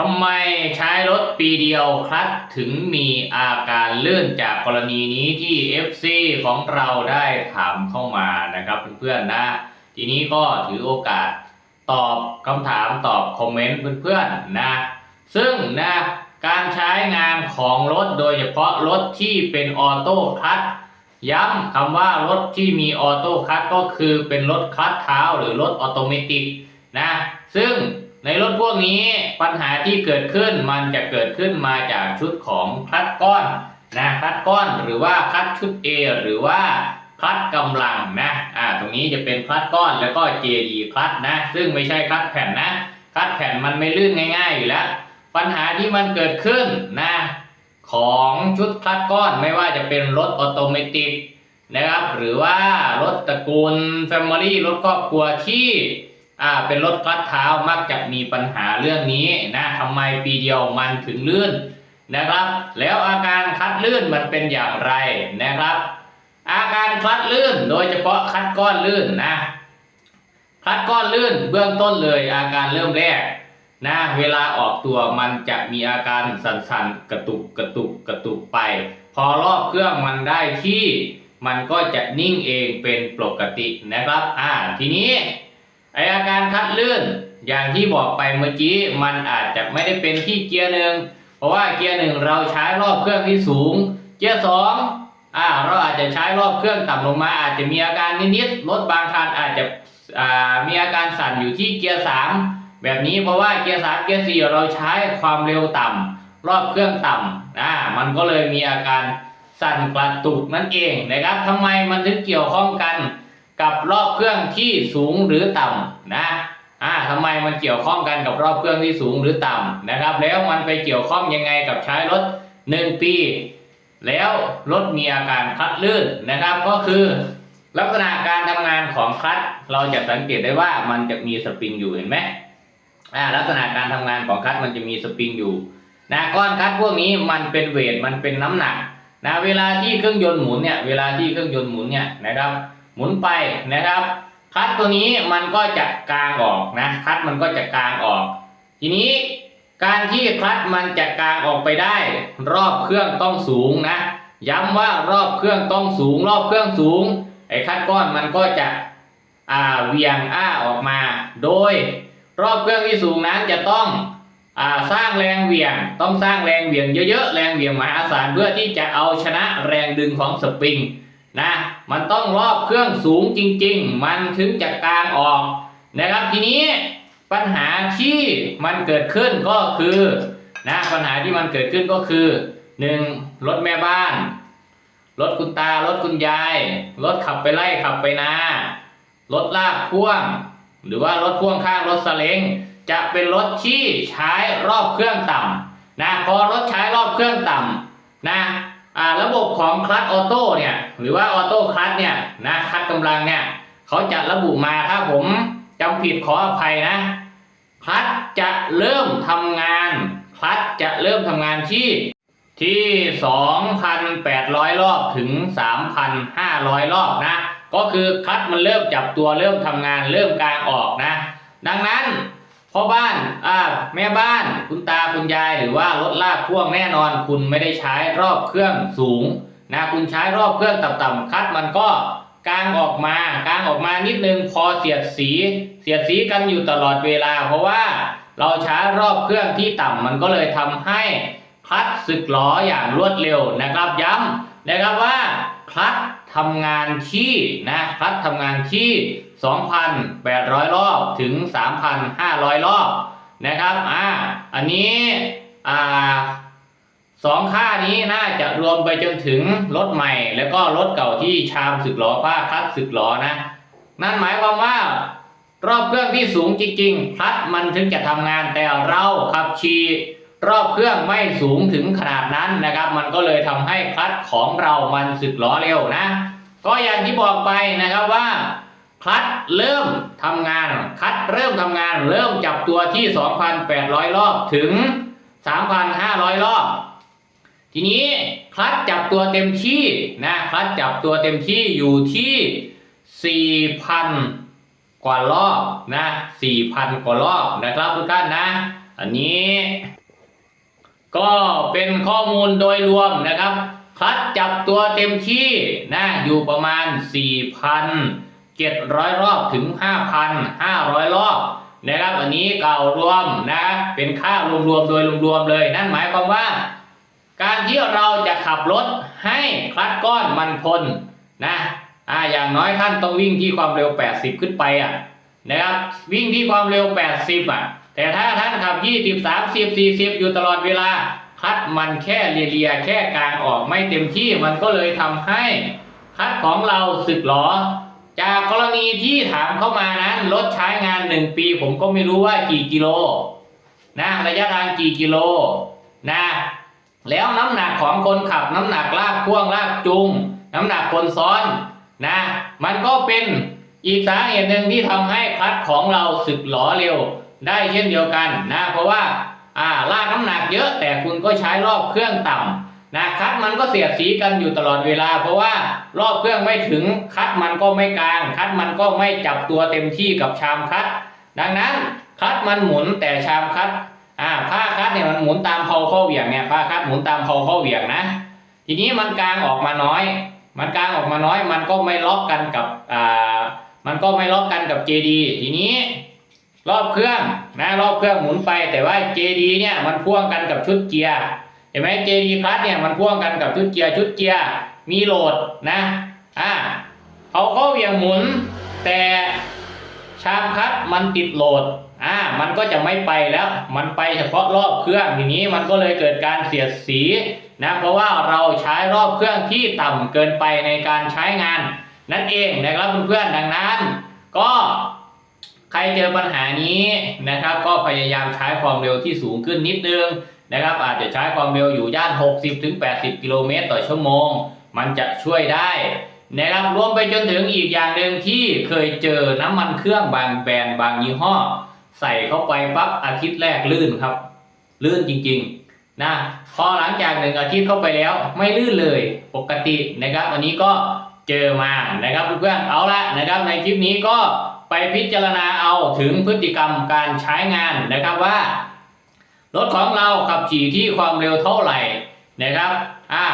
ทำไมใช้รถปีเดียวคลัตถึงมีอาการเลื่อนจากกรณีนี้ที่ FC ของเราได้ถามเข้ามานะครับเพื่อนๆนะ ทีนี้ก็ถือโอกาสตอบคำถามตอบคอมเมนต์เพื่อนๆนะ ซึ่งนะการใช้งานของรถโดยเฉพาะรถที่เป็นออโต้คลัตย้ำคำว่ารถที่มีออโต้คลัตก็คือเป็นรถคลัตเท้าหรือรถออโตเมติกนะ ซึ่ง ในรถพวกนี้ปัญหาที่เกิดขึ้นมันจะเกิดขึ้นมาจากชุดของคลัตช์ก้อนนะคลัตช์ก้อนหรือว่าคลัตช์ชุด A หรือว่าคลัตช์กำลังนะอ่าตรงนี้จะเป็นคลัตช์ก้อนแล้วก็ JD คลัตช์นะ ซึ่งไม่ใช่คลัตช์แผ่นนะคลัตช์แผ่นมันไม่ลื่นง่ายๆอยู่แล้ว ปัญหาที่มันเกิดขึ้นนะของชุดคลัตช์ก้อนไม่ว่าจะเป็นรถออโตเมติกนะครับหรือว่ารถตระกูล Family รถครอบครัวที่ อ่าเป็นรถคลัตช์เท้ามักจะมีปัญหาเรื่องนี้นะทำไมปีเดียวมันถึงลื่นนะครับ แล้วอาการคลัตช์ลื่นมันเป็นอย่างไรนะครับ อาการคลัตช์ลื่นโดยเฉพาะคลัตช์ก้อนลื่นนะคลัตช์ก้อนลื่นเบื้องต้นเลยอาการเริ่มแรกนะเวลาออกตัวมันจะมีอาการสั่นๆ กระตุกกระตุกกระตุกไป พอรอบเครื่องมันได้ที่ มันก็จะนิ่งเองเป็นปกตินะครับอ่าทีนี้ ไออาการคัดลื่นอย่างที่บอกไปเมื่อกี้มันอาจจะไม่ได้เป็นที่เกียร์หนึ่งเพราะว่าเกียร์หนึ่งเราใช้รอบเครื่องที่สูง เกียร์สองอ่าเราอาจจะใช้รอบเครื่องต่ำลงมาอาจจะมีอาการนิดๆรถบางคันอาจจะอ่ามีอาการสั่นอยู่ที่เกียร์สามแบบนี้เพราะว่าเกียร์สามเกียร์สี่เราใช้ความเร็วต่ำรอบเครื่องต่ำอ่ามันก็เลยมีอาการสั่นกระตุกนั่นเองนะครับทำไมมันถึงเกี่ยวข้องกัน กับรอบเครื่องที่สูงหรือต่ำนะอ่าทำไมมันเกี่ยวข้องกันกับรอบเครื่องที่สูงหรือต่ำนะครับ แล้วมันไปเกี่ยวข้องยังไงกับใช้รถ 1 ปี แล้วรถมีอาการคลัดลื่นนะครับ ก็คือ ลักษณะการทำงานของคลัตเราจะสังเกตได้ว่ามันจะมีสปริงอยู่เห็นไหมอ่าลักษณะการทำงานของคัตมันจะมีสปริงอยู่นะก้อนคัตพวกนี้มันเป็นเวทมันเป็นน้ำหนักนะเวลาที่เครื่องยนต์หมุนเนี่ยเวลาที่เครื่องยนต์หมุนเนี่ยนะครับ หมุนไปนะครับ คัตตัวนี้มันก็จะกลางออกนะ คัตมันก็จะกลางออก ทีนี้การที่คลัตช์มันจะกลางออกไปได้ รอบเครื่องต้องสูงนะ ย้ำว่ารอบเครื่องต้องสูง รอบเครื่องสูง ไอ้คัตก้อนมันก็จะอ่าเวียงอ้าออกมา โดยรอบเครื่องที่สูงนั้นจะต้องอาสร้างแรงเหวี่ยงต้องสร้างแรงเหวี่ยงเยอะๆ แรงเหวี่ยงมหาศาลเพื่อที่จะเอาชนะแรงดึงของสปริง นะมันต้องรอบเครื่องสูงจริง ๆ มันถึงจะกลางออกนะครับทีนี้ปัญหาที่มันเกิดขึ้นก็คือนะปัญหาที่มันเกิดขึ้นก็คือหนึ่งรถแม่บ้านรถคุณตารถคุณยายรถขับไปไล่ขับไปนารถลากพ่วง หรือว่ารถพ่วงข้างรถสเล้งจะเป็นรถที่ใช้รอบเครื่องต่ำนะพอรถใช้รอบเครื่องต่ำนะ ระบบของคลัตช์ออโต้เนี่ยหรือว่าออโต้คลัตช์เนี่ยนะคลัตช์กำลังเนี่ยเขาจะระบุมาถ้าผมจำผิดขออภัยนะคลัตช์จะเริ่มทำงานคลัตช์จะเริ่มทำงานที่ที่ 2,800 รอบถึง 3,500 รอบนะ ก็คือคลัตช์มันเริ่มจับตัวเริ่มทำงานเริ่มกลางออกนะ ดังนั้นพ่อบ้าน แม่บ้านคุณตาคุณยายหรือว่ารถลากพ่วงแน่นอน คุณไม่ได้ใช้รอบเครื่องสูงนะคุณใช้รอบเครื่องต่ำๆคลัตช์มันก็กางออกมากางออกมานิดนึงพอเสียดสี เสียดสีกันอยู่ตลอดเวลา เพราะว่าเราใช้รอบเครื่องที่ต่ำมันก็เลยทำให้คลัตสึกหลออย่างรวดเร็วนะครับย้ำนะครับว่าคลัตทำงานที่นะคลัตทำงานที่ 2,800 รอบถึง 3,500 รอบ นะครับอ่าอันนี้อ่าสองค่านี้น่าจะรวมไปจนถึงรถใหม่ แล้วก็รถเก่าที่ชามสึกหลอผ้าคลัตสึกหลอนะ นั่นหมายความว่ารอบเครื่องที่สูงจริงๆคลัตมันถึงจะทำงานแต่เราขับขี่รอบเครื่องไม่สูงถึงขนาดนั้นนะครับ มันก็เลยทำให้คลัตของเรามันสึกหลอเร็วนะ ก็อย่างที่บอกไปนะครับว่า คลัตช์เริ่มทำงานคลัตช์เริ่มทำงาน เริ่มจับตัวที่ 2,800 รอบถึง 3,500 รอบ ทีนี้คลัตช์จับตัวเต็มที่นะคลัตช์จับตัวเต็มที่อยู่ที่ 4,000 กว่ารอบนะ 4,000 กว่ารอบนะครับทุกท่านนะ อันนี้ ก็เป็นข้อมูลโดยรวมนะครับคลัดจับตัวเต็มที่นะอยู่ประมาณ 700 รอบถึง 5,500 รอบนะครับอันนี้เก่ารวมนะเป็นค่ารวมๆโดยรวมๆเลย นั่นหมายความว่า การที่เราจะขับรถให้คลัดก้อนมันทนนะอ่าอย่างน้อยท่านต้องวิ่งที่ความเร็ว 80 ขึ้นไปอะนะครับวิ่งที่ความเร็ว 80 อะ แต่ถ้าท่านขับ 20 30 40 อยู่ตลอดเวลาคลัดมันแค่เลียๆแค่กลางออกไม่เต็มที่มันก็เลยทำให้คลัดของเราสึกหรอ จากกรณีที่ถามเข้ามานั้นรถใช้งาน 1 ปี ผมก็ไม่รู้ว่ากี่กิโลนะระยะทางกี่กิโลนะแล้วน้ำหนักของคนขับน้ำหนักลากพ่วงลากจูงน้ำหนักคนซ้อนนะมันก็เป็นอีกสาเหตุหนึ่งที่ทำให้คลัตช์ของเราสึกหลอเร็วได้เช่นเดียวกันนะเพราะว่าอ่าลากน้ำหนักเยอะแต่คุณก็ใช้รอบเครื่องต่ำ นะคลัตช์มันก็เสียดสีกันอยู่ตลอดเวลา เพราะว่ารอบเครื่องไม่ถึงคลัตช์มันก็ไม่กลางคลัตช์มันก็ไม่จับตัวเต็มที่กับชามคลัตช์ดังนั้นคลัตช์มันหมุนแต่ชามคลัตช์อ่าผ้าคัดเนี่ยมันหมุนตามเพาข้อเหวี่ยงเนี่ยผ้าคัดหมุนตามเพาข้อเหวี่ยงนะ ทีนี้มันกลางออกมาน้อย มันกลางออกมาน้อย มันก็ไม่ล็อกกันกับอ่ามันก็ไม่ล็อกกันกับ JD ทีนี้รอบเครื่องนะรอบเครื่องหมุนไปแต่ว่า JD เนี่ยมันพ่วงกันกับชุดเกียร์ ห็นไหม JD คลัสเนี่ยมันพ่วงกันกับชุดเกียร์ชุดเกียร์มีโหลดนะอ่าเขาข้อเวียงหมุน แต่ชามคัสมันติดโหลดอ่ามันก็จะไม่ไปแล้ว มันไปเฉพาะรอบเครื่องทีนี้มันก็เลยเกิดการเสียดสีนะเพราะว่าเราใช้รอบเครื่องที่ต่ำเกินไปในการใช้งาน นั่นเองนะครับเพื่อนๆดังนั้น ก็ใครเจอปัญหานี้นะครับ ก็พยายามใช้ความเร็วที่สูงขึ้นนิดนึง นะครับอาจจะใช้ความเร็วอยู่ย่าน 60-80กิโลเมตรต่อชั่วโมง มันจะช่วยได้นะครับรวมไปจนถึงอีกอย่างหนึ่งที่เคยเจอน้ำมันเครื่องบางแบรนด์บางยี่ห้อ ใส่เข้าไปปั๊บอาทิตย์แรกลื่นครับ ลื่นจริงๆนะพอหลังจากหนึ่งอาทิตย์เข้าไปแล้วไม่ลื่นเลยปกตินะครับ อันนี้ก็เจอมานะครับเพื่อนๆเอาละนะครับในคลิปนี้ก็ไปพิจารณาเอาถึงพฤติกรรมการใช้งานนะครับว่า รถของเราขับขี่ที่ความเร็วเท่าไหร่นะครับอ่า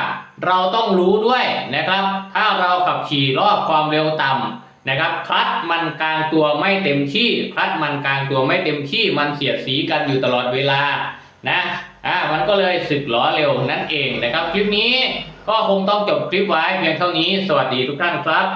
เราต้องรู้ด้วยนะครับ ถ้าเราขับขี่รอบความเร็วต่ำนะครับ คลัตช์มันกลางตัวไม่เต็มที่ คลัตช์มันกลางตัวไม่เต็มที่ มันเสียดสีกันอยู่ตลอดเวลานะอ่ามันก็เลยสึกล้อเร็วนั่นเองนะครับ คลิปนี้ก็คงต้องจบคลิปไว้เพียงเท่านี้ สวัสดีทุกท่านครับ